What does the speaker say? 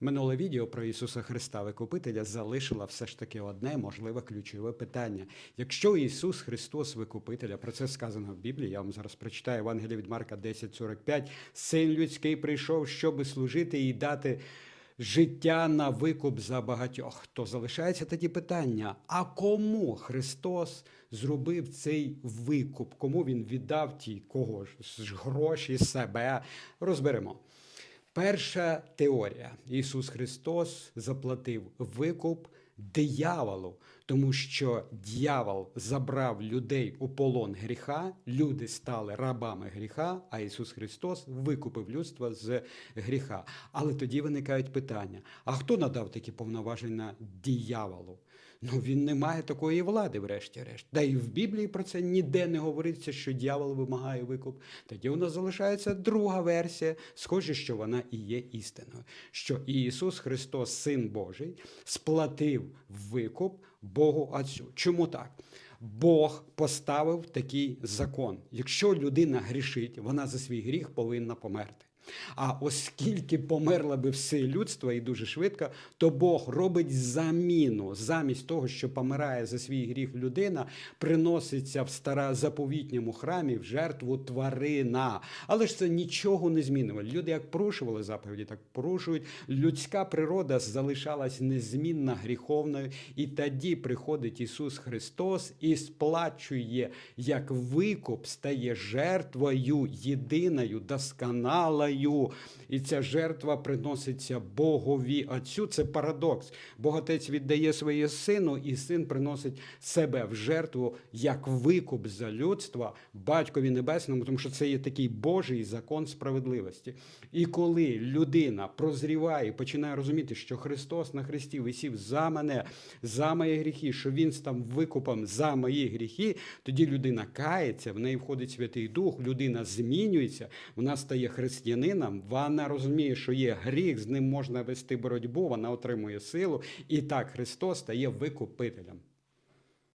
Минуле відео про Ісуса Христа Викупителя залишило все ж таки одне можливе ключове питання. Якщо Ісус Христос Викупителя, про це сказано в Біблії, я вам зараз прочитаю Євангелія від Марка 10.45, Син людський прийшов, щоби служити і дати життя на викуп за багатьох. То залишається тоді питання: а кому Христос зробив цей викуп? Кому він віддав ті кого ж гроші, себе? Розберемо. Перша теорія: Ісус Христос заплатив викуп дияволу, тому що дьявол забрав людей у полон гріха, люди стали рабами гріха, а Ісус Христос викупив людство з гріха. Але тоді виникають питання: а хто надав такі повноваження дияволу? Ну він не має такої влади, врешті-решт. Та і в Біблії про це ніде не говориться, що дьявол вимагає викуп. Тоді у нас залишається друга версія, схоже, що вона і є істиною. Що Ісус Христос, Син Божий, сплатив викуп Богу Отцю. Чому так? Бог поставив такий закон. Якщо людина грішить, вона за свій гріх повинна померти. А оскільки померло би все людство і дуже швидко, то Бог робить заміну замість того, що помирає за свій гріх людина, приноситься в старозаповітньому храмі в жертву тварина. Але ж це нічого не змінило. Люди як порушували заповіді, так порушують. Людська природа залишалась незмінна гріховною, і тоді приходить Ісус Христос і сплачує як викуп, стає жертвою єдиною, досконалою. І ця жертва приноситься Богові Отцю. Це парадокс. Бог Отець віддає своє сину, і син приносить себе в жертву як викуп за людство батькові небесному, тому що це є такий Божий закон справедливості. І коли людина прозріває, починає розуміти, що Христос на Христі висів за мене, за мої гріхи, що Він став викупом за мої гріхи, тоді людина кається, в неї входить Святий Дух, людина змінюється, вона стає християнином, вона розуміє, що є гріх, з ним можна вести боротьбу, вона отримує силу, і так Христос стає викупителем.